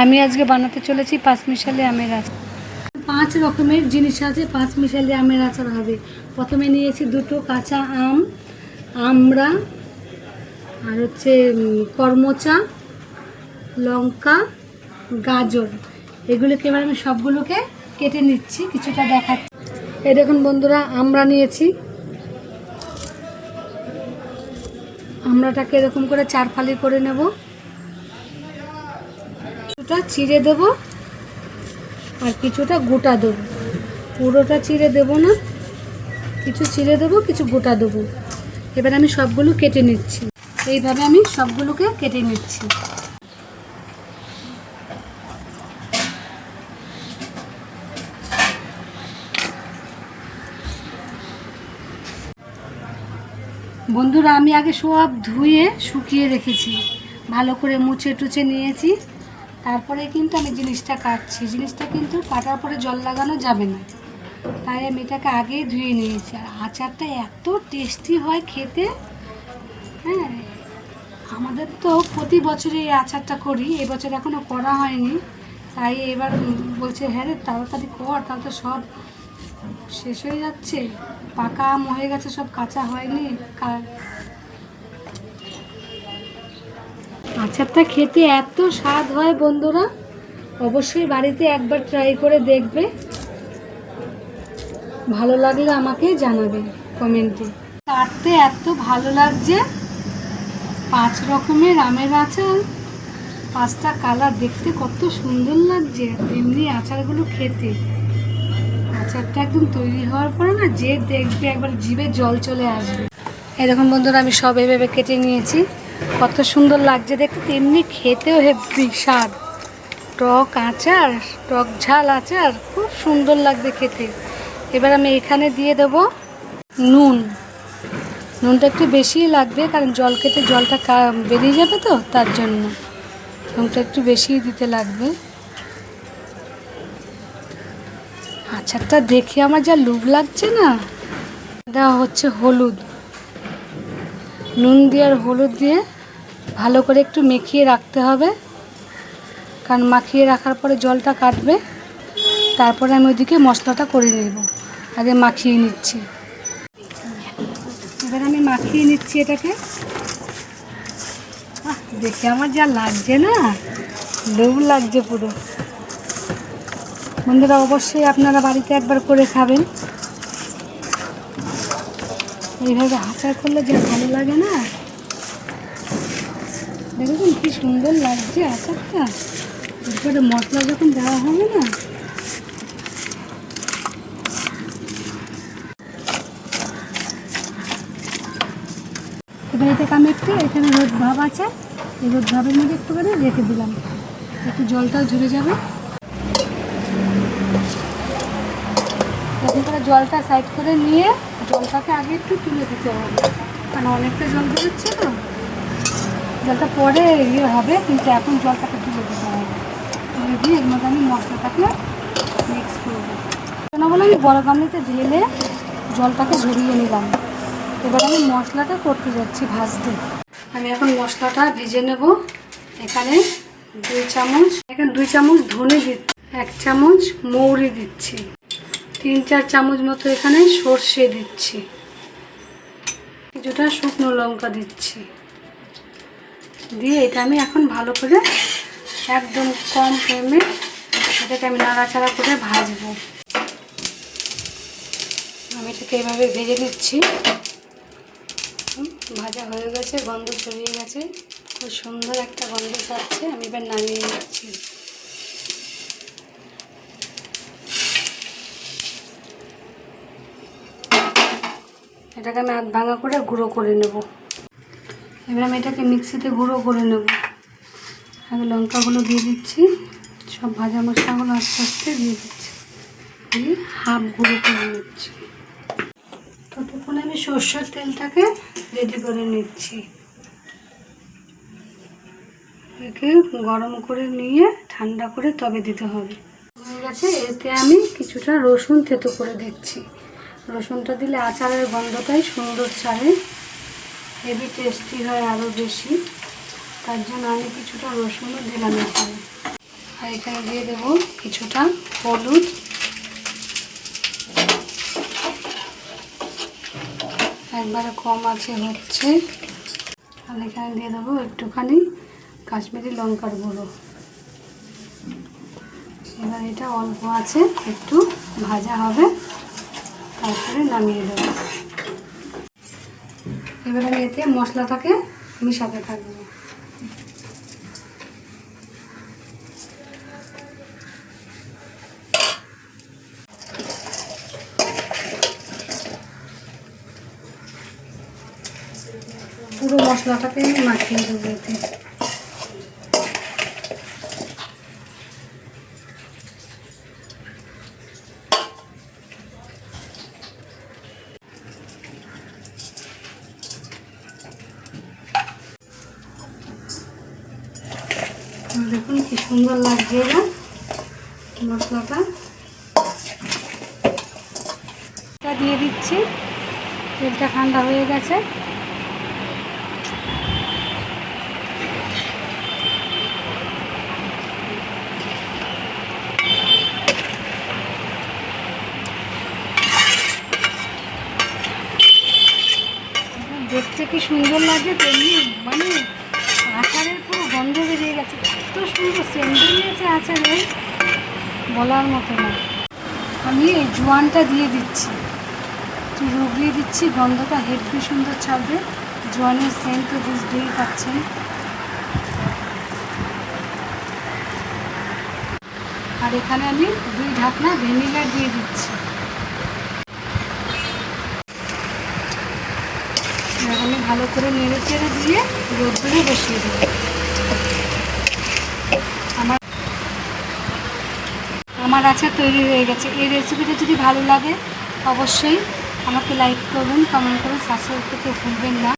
আমি আজকে বানাতে চলেছি পাঁচমিশালি আমের আচার। পাঁচ রকমের জিনিস আছে, পাঁচ মিশালি আমের আচার হবে। প্রথমে নিয়েছি দুটো কাঁচা আম, আমড়া, আর হচ্ছে করমচা, লঙ্কা, গাজর। এগুলোকে এবার আমি সবগুলোকে কেটে নিচ্ছি, কিছুটা দেখাচ্ছি। এই দেখুন বন্ধুরা আমরা নিয়েছি। আমরাটাকে এরকম করে চার ফালি করে নেব। কিছুটা চিড়ে দেব আর কিছুটা গোটা দেবো। পুরোটা চিড়ে দেব না। কিছু চিড়ে দেবো, কিছু গোটা দেবো। এবার আমি সবগুলো কেটে নিচ্ছি। এইভাবে আমি সবগুলোকে কেটে নিচ্ছি। বন্ধুরা, আমি আগে সব ধুয়ে শুকিয়ে রেখেছি। ভালো করে মুছে টুচে নিয়েছি। তারপরে কিন্তু আমি জিনিসটা কাটছি। জিনিসটা কিন্তু কাটার পরে জল লাগানো যাবে না। তাই আমি এটাকে আগেই ধুয়ে নিয়েছি। আর আচারটা এত টেস্টি হয় খেতে। হ্যাঁ আমাদের তো প্রতি বছরই এই আচারটা করি। এবছর এখনও করা হয়নি। তাই এবার বলছে হ্যাঁ রে, তাড়াতাড়ি কর, তাহলে তো সব শেষ হয়ে যাচ্ছে। পাকা আম হয়ে গেছে, সব কাঁচা হয়নি। আচারটা খেতে এত স্বাদ হয় বন্ধুরা, অবশ্যই বাড়িতে একবার ট্রাই করে দেখবে। ভালো লাগলে আমাকে জানাবে কমেন্টে কাটতে এত ভালো লাগছে, পাঁচ রকমের আমের আচার, পাঁচটা কালার দেখতে কত সুন্দর লাগছে, তেমনি আচারগুলো খেতে। আচারটা একদম তৈরি হওয়ার পরে না যে দেখবে একবার জিভে জল চলে আসবে। এরকম বন্ধুরা, আমি সব এভাবে কেটে নিয়েছি। কত সুন্দর লাগছে দেখতে, তেমনি খেতেও হেভি স্বাদ। টক আচার, টক ঝাল আচার, খুব সুন্দর লাগবে খেতে। এবার আমি এখানে দিয়ে দেবো নুন। নুনটা একটু বেশিই লাগবে, কারণ জল কেটে জলটা বেরিয়ে যাবে তো, তার জন্য। নুনটা একটু বেশিই দিতে লাগবে। আচারটা দেখে আমার যা লুভ লাগছে না, দেওয়া হচ্ছে হলুদ। নুন দিয়ে আর হলুদ দিয়ে ভালো করে একটু মেখিয়ে রাখতে হবে। কারণ মাখিয়ে রাখার পরে জলটা কাটবে। তারপরে আমি ওইদিকে মশলাটা করে নেব। আগে মাখিয়ে নিচ্ছি। এবার আমি মাখিয়ে নিচ্ছি এটাকে। দেখে আমার যা লাগছে না? লোভ লাগছে পুরো। বন্ধুরা, অবশ্যই আপনারা বাড়িতে একবার করে খাবেন। এইভাবে আচার করলে যে ভালো লাগে না? দেখুন কি সুন্দর লাগছে আচারটা। এরপরে মশলা যখন দেওয়া হবে না? এবার আমি একটু, এখানে রোদ ভাব আছে। এই রোদ ভাবের মধ্যে একটুখানি রেখে দিলাম। একটু জলটা ঝরে যাবে। এরকম করে জলটা সাইড করে নিয়ে জলটাকে আগে একটু তুলে দিতে হবে। কারণ অনেকটা জল বেরোচ্ছে তো। জলটা পরে ইয়ে হবে, কিন্তু এখন জলটাকে তুলে দিতে হবে। তুলে দিয়ে এর মধ্যে আমি মশলাটাকে মিক্স করব কেন বলে আমি বড় গামলিতে ঢেলে জলটাকে ঝরিয়ে নিলাম। এবার আমি মশলাটা করতে যাচ্ছি ভাজতে। আমি এখন মশলাটা ভেজে নেব। এখানে দুই চামচ, এখানে দুই চামচ ধনে দিচ্ছি, এক চামচ মৌরি দিচ্ছি। তিন চার চামচ মতো এখানে সর্ষে দিচ্ছি। কিছুটা শুকনো লঙ্কা দিচ্ছি। দিয়ে এটা আমি এখন ভালো করে একদম কম ফ্লেমে এটাকে আমি নাড়াচাড়া করে ভাজবো। আমি এটাকে এভাবে ভেজে হুম, ভাজা হয়ে গেছে গন্ধ ছড়িয়ে গেছে। খুব সুন্দর একটা গন্ধ ছাড়ছে আমি এবার নামিয়ে নিচ্ছি। এটাকে আমি আধ ভাঙা করে গুঁড়ো করে নেব। এবার আমি এটাকে মিক্সিতে গুঁড়ো করে নেব। আগে লঙ্কাগুলো দিয়ে দিচ্ছি। সব ভাজা মশলাগুলো আস্তে আস্তে দিয়ে দিচ্ছি। দিয়ে হাফ গুঁড়ো করে নিচ্ছি। ততক্ষণ আমি সর্ষের তেলটাকে রেডি করে নিচ্ছি। একে গরম করে নিয়ে ঠান্ডা করে তবে দিতে হবে। হয়ে গেছে, এতে আমি কিছুটা রসুন থেতো করে দিচ্ছি। রসুনটা দিলে আচারের গন্ধটাই সুন্দর ছাড়ে হেভি টেস্টি হয় আরও বেশি। তার জন্য আমি কিছুটা রসুনও দিলাম এখানে। আর এখানে দিয়ে দেবো কিছুটা হলুদ। একবারে কম আছে, হচ্ছে। আর এখানে দিয়ে দেবো একটুখানি কাশ্মীরি লঙ্কার গুঁড়ো। এবার এটা অল্প আছে, একটু ভাজা হবে। তারপরে নামিয়ে দেবো। এবার আমি এতে মশলাটাকে মিশাতে থাকব। পুরো মশলাটাকে মাখিয়ে দেবো এতে দেখুন কি সুন্দর লাগছে এবার মশলাটা? এটা দিয়ে দিচ্ছি। তেলটা ঠান্ডা হয়ে গেছে। দেখতে কি সুন্দর লাগে তেমনি মানে আচারের পুরো গন্ধ বেরিয়ে গেছে এত সুন্দর সেন্ডেল সেন্ট বেরিয়েছে আচারের বলার মতো না। আমি এই জোয়ানটা দিয়ে দিচ্ছি। একটু রুগলিয়ে দিচ্ছি, গন্ধটা হেভি সুন্দর ছাড়বে। জোয়ানের সেন্ট তো বুঝতেই পাচ্ছেন আর এখানে আমি দুই ঢাকনা ভ্যানিলা দিয়ে দিচ্ছি। ভালো করে নেড়ে চেড়ে দিয়ে রোদ্দুরে বসিয়ে দেবো। আমার আচার তৈরি হয়ে গেছে। এই রেসিপিটা যদি ভালো লাগে, অবশ্যই আমাকে লাইক করুন কমেন্ট করুন সাবস্ক্রাইব করতে ভুলবেন না।